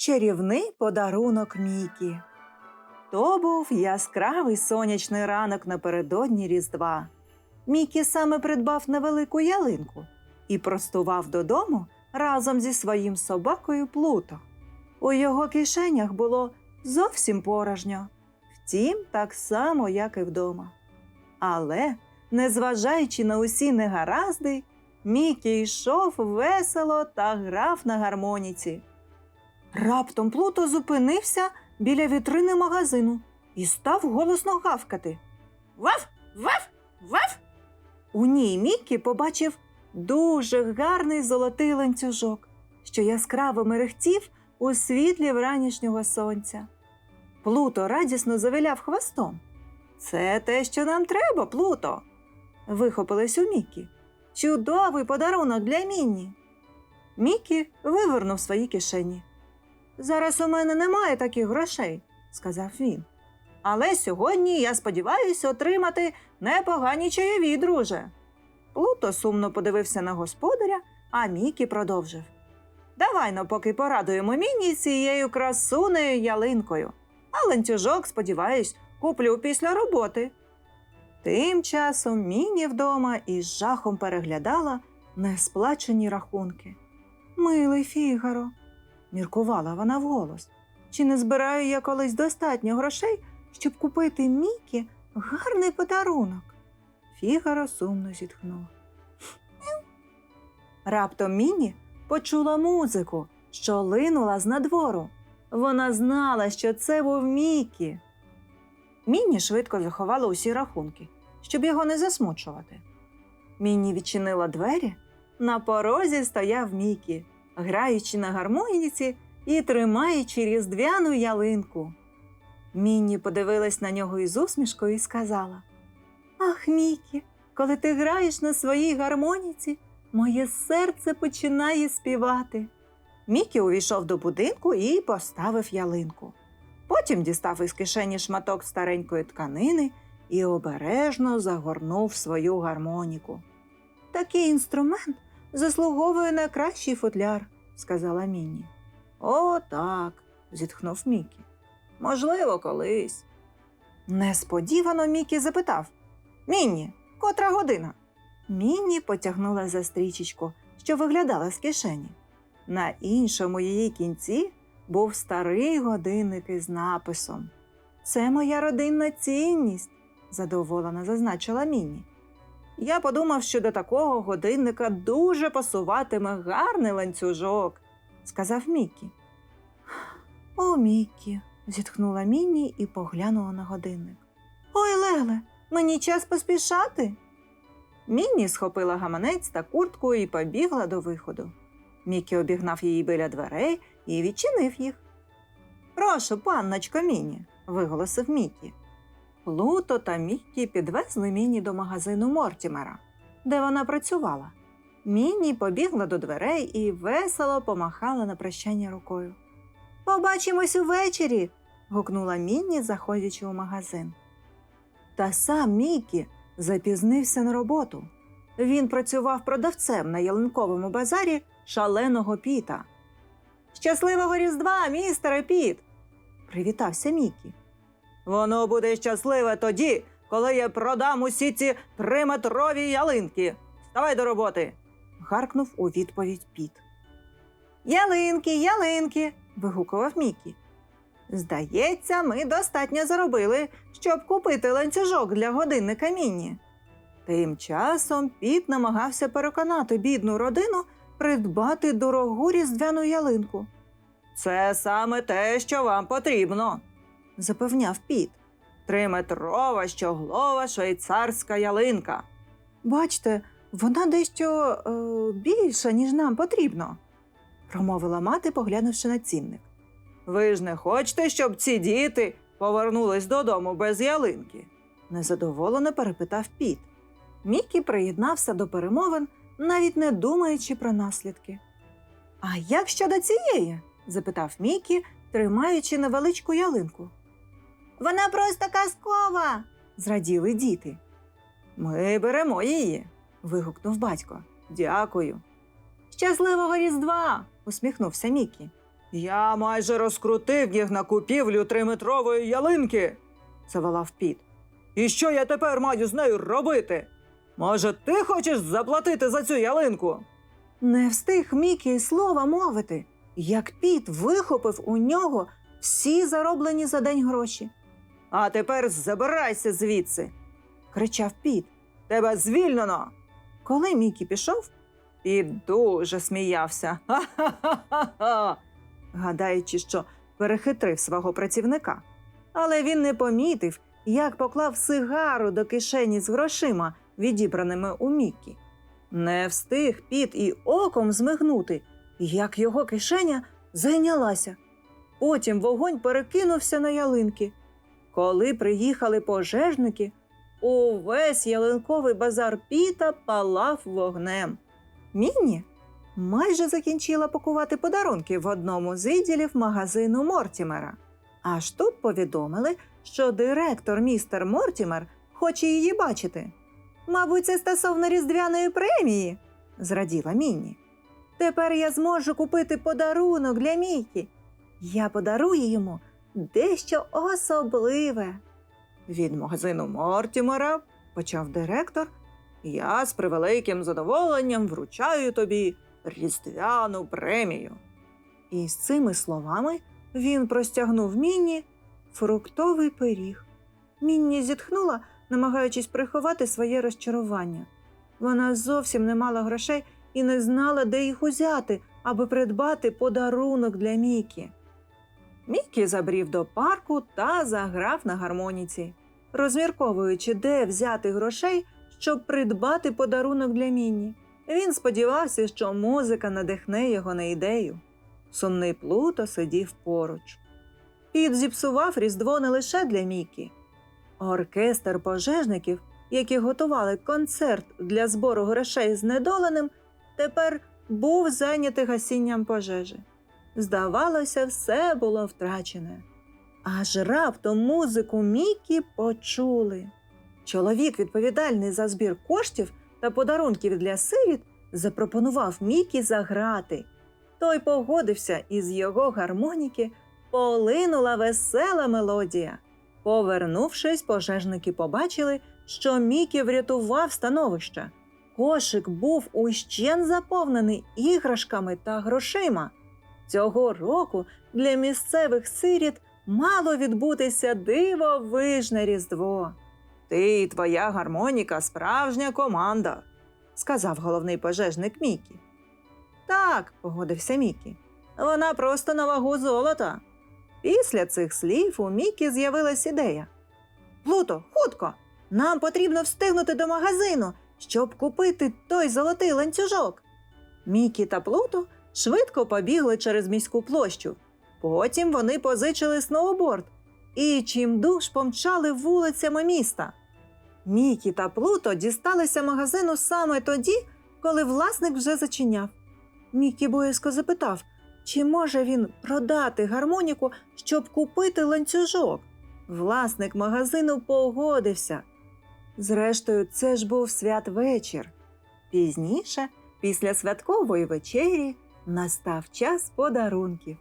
Чарівний подарунок Мікі. То був яскравий сонячний ранок напередодні Різдва. Мікі саме придбав невелику ялинку і простував додому разом зі своїм собакою Плуто. У його кишенях було зовсім порожньо, втім, так само, як і вдома. Але, незважаючи на усі негаразди, Мікі йшов весело та грав на гармоніці. Раптом Плуто зупинився біля вітрини магазину і став голосно гавкати. Ваф! Ваф! Ваф! У ній Мікі побачив дуже гарний золотий ланцюжок, що яскраво мерехтів у світлі вранішнього сонця. Плуто радісно завиляв хвостом. Це те, що нам треба, Плуто. вихопилось у Мікі. Чудовий подарунок для Мінні. Мікі вивернув свої кишені. Зараз у мене немає таких грошей, сказав він. Але сьогодні я сподіваюся отримати непогані чайові, друже. Плуто сумно подивився на господаря, а Мікі продовжив. Давай но поки порадуємо Мінні цією красунею ялинкою, а ланцюжок, сподіваюсь, куплю після роботи. Тим часом Мінні вдома із жахом переглядала несплачені рахунки. Милий Фігаро, міркувала вона вголос. Чи не збираю я колись достатньо грошей, щоб купити Мікі гарний подарунок? Фігаро сумно зітхнув. Раптом Мінні почула музику, що линула з надвору. Вона знала, що це був Мікі. Мінні швидко заховала усі рахунки, щоб його не засмучувати. Мінні відчинила двері. На порозі стояв Мікі, граючи на гармоніці і тримаючи різдвяну ялинку. Мінні подивилась на нього із усмішкою і сказала: Ах, Мікі, коли ти граєш на своїй гармоніці, моє серце починає співати. Мікі увійшов до будинку і поставив ялинку. Потім дістав із кишені шматок старенької тканини і обережно загорнув свою гармоніку. Такий інструмент заслуговує на кращий футляр, сказала Мінні. О, так, зітхнув Мікі. Можливо, колись. Несподівано Мікі запитав Мінні, котра година? Мінні потягнула за стрічечку, що виглядала з кишені. На іншому її кінці був старий годинник із написом. Це моя родинна цінність, задоволено зазначила Мінні. Я подумав, що до такого годинника дуже пасуватиме гарний ланцюжок, сказав Мікі. О, Мікі, зітхнула Мінні і поглянула на годинник. Ой, Леле, мені час поспішати. Мінні схопила гаманець та куртку і побігла до виходу. Мікі обігнав її біля дверей і відчинив їх. Прошу, панночко Мінні, виголосив Мікі. Плуто та Мікі підвезли Мінні до магазину Мортімера, де вона працювала. Мінні побігла до дверей і весело помахала на прощання рукою. Побачимось увечері. гукнула Мінні, заходячи у магазин. Та сам Мікі запізнився на роботу. Він працював продавцем на ялинковому базарі шаленого піта. Щасливого Різдва, містере Піт! привітався Мікі. Воно буде щасливе тоді, коли я продам усі ці триметрові ялинки. Ставай до роботи. гаркнув у відповідь Піт. Ялинки, ялинки. вигукував Мікі. Здається, ми достатньо заробили, щоб купити ланцюжок для годинника Мінні. Тим часом Піт намагався переконати бідну родину придбати дорогу різдвяну ялинку. Це саме те, що вам потрібно, запевняв Піт. Триметрова щоглова швейцарська ялинка. Бачте, вона дещо е, більша, ніж нам потрібно, промовила мати, поглянувши на цінник. Ви ж не хочете, щоб ці діти повернулись додому без ялинки? незадоволено перепитав Піт. Мікі приєднався до перемовин, навіть не думаючи про наслідки. А як щодо цієї? запитав Мікі, тримаючи невеличку ялинку. Вона просто казкова, зраділи діти. Ми беремо її, вигукнув батько. Дякую. Щасливого Різдва! усміхнувся Мікі. Я майже розкрутив їх на купівлю триметрової ялинки, заволав піт. І що я тепер маю з нею робити? Може, ти хочеш заплатити за цю ялинку? Не встиг Мікі й слова мовити, як піт вихопив у нього всі зароблені за день гроші. А тепер забирайся звідси, кричав піт. Тебе звільнено. Коли Мікі пішов, піт дуже сміявся. Ха-ха-ха-ха. Гадаючи, що перехитрив свого працівника. Але він не помітив, як поклав сигару до кишені з грошима, відібраними у Мікі. Не встиг піт і оком змигнути, як його кишеня зайнялася. Потім вогонь перекинувся на ялинки. Коли приїхали пожежники, увесь ялинковий базар піта палав вогнем. Мінні майже закінчила пакувати подарунки в одному з відділів магазину Мортімера. Аж тут повідомили, що директор містер Мортімер хоче її бачити. Мабуть, це стосовно різдвяної премії, зраділа Мінні. Тепер я зможу купити подарунок для Мікі. Я подарую йому дещо особливе. Від магазину Мортімера, почав директор, я з превеликим задоволенням вручаю тобі різдвяну премію. І з цими словами він простягнув Мінні фруктовий пиріг. Мінні зітхнула, намагаючись приховати своє розчарування. Вона зовсім не мала грошей і не знала, де їх узяти, аби придбати подарунок для Мікі. Мікі забрів до парку та заграв на гармоніці, розмірковуючи, де взяти грошей, щоб придбати подарунок для Мінні. Він сподівався, що музика надихне його на ідею. Сумний Плуто сидів поруч. Піт зіпсував Різдво не лише для Мікі. Оркестр пожежників, які готували концерт для збору грошей знедоленим, тепер був зайнятий гасінням пожежі. Здавалося, все було втрачене. Аж раптом музику Мікі почули. Чоловік, відповідальний за збір коштів та подарунків для сиріт, запропонував Мікі заграти. Той погодився, і з його гармоніки полинула весела мелодія. Повернувшись, пожежники побачили, що Мікі врятував становище. Кошик був ущен заповнений іграшками та грошима. Цього року для місцевих сиріт мало відбутися дивовижне Різдво. Ти і твоя гармоніка справжня команда, сказав головний пожежник Мікі. Так, погодився Мікі. Вона просто на вагу золота. Після цих слів у Мікі з'явилась ідея. Плуто, хутко! Нам потрібно встигнути до магазину, щоб купити той золотий ланцюжок. Мікі та Плуто швидко побігли через міську площу. Потім вони позичили сноуборд і чимдуж помчали вулицями міста. Мікі та Плуто дісталися магазину саме тоді, коли власник вже зачиняв. Мікі боязко запитав, чи може він продати гармоніку, щоб купити ланцюжок. Власник магазину погодився. Зрештою, це ж був святвечір. Пізніше, після святкової вечері, настав час подарунків.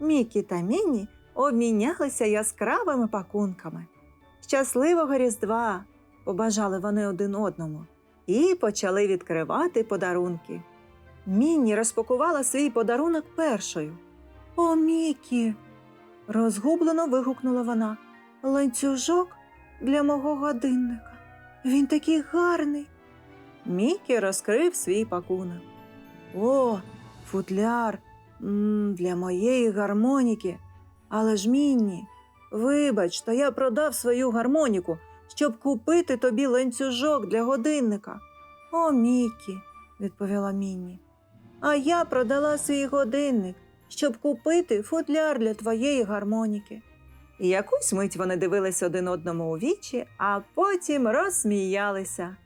Мікі та Мінні обмінялися яскравими пакунками. Щасливого Різдва! побажали вони один одному і почали відкривати подарунки. Мінні розпакувала свій подарунок першою. О, Мікі! розгублено вигукнула вона. Ланцюжок для мого годинника. Він такий гарний. Мікі розкрив свій пакунок. О, футляр для моєї гармоніки. Але ж Мінні, вибач, то я продав свою гармоніку, щоб купити тобі ланцюжок для годинника. О, Мікі, відповіла Мінні. А я продала свій годинник, щоб купити футляр для твоєї гармоніки. І якусь мить вони дивились один одному у вічі, а потім розсміялися.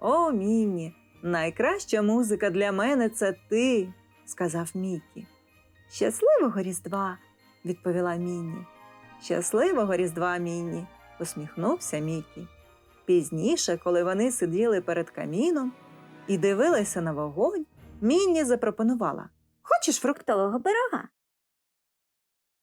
О, Мінні, найкраща музика для мене це ти, сказав Мікі. Щасливого Різдва, відповіла Мінні. Щасливого Різдва, Мінні, посміхнувся Мікі. Пізніше, коли вони сиділи перед каміном і дивилися на вогонь, Мінні запропонувала. Хочеш фруктового пирога?